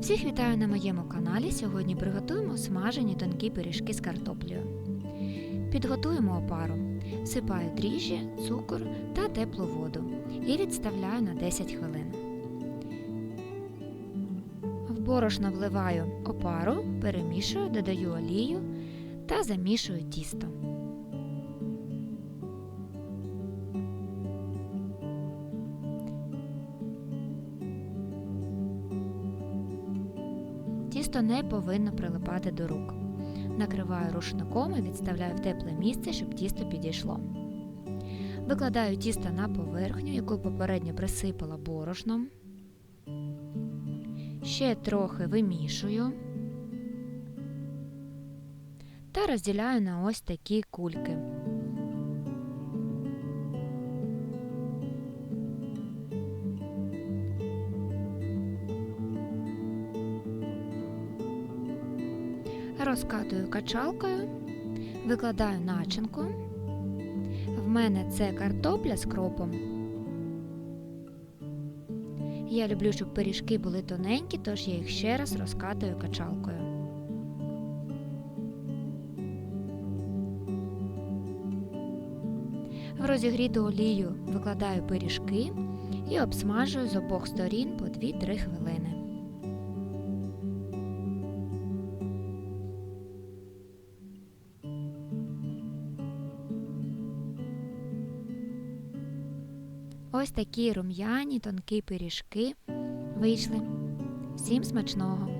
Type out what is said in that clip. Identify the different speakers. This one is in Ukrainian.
Speaker 1: Всіх вітаю на моєму каналі. Сьогодні приготуємо смажені тонкі пиріжки з картоплею. Підготуємо опару. Всипаю дріжджі, цукор та теплу воду і відставляю на 10 хвилин. В борошно вливаю опару, перемішую, додаю олію та замішую тісто. Тісто не повинно прилипати до рук. Накриваю рушником і відставляю в тепле місце, щоб тісто підійшло. Викладаю тісто на поверхню, яку попередньо присипала борошном. Ще трохи вимішую та розділяю на ось такі кульки. Розкатую качалкою, викладаю начинку. В мене це картопля з кропом. Я люблю, щоб пиріжки були тоненькі, тож я їх ще раз розкатую качалкою. В розігріту олію викладаю пиріжки і обсмажую з обох сторін по 2-3 хвилини. Ось такі рум'яні тонкі пиріжки вийшли. Всім смачного!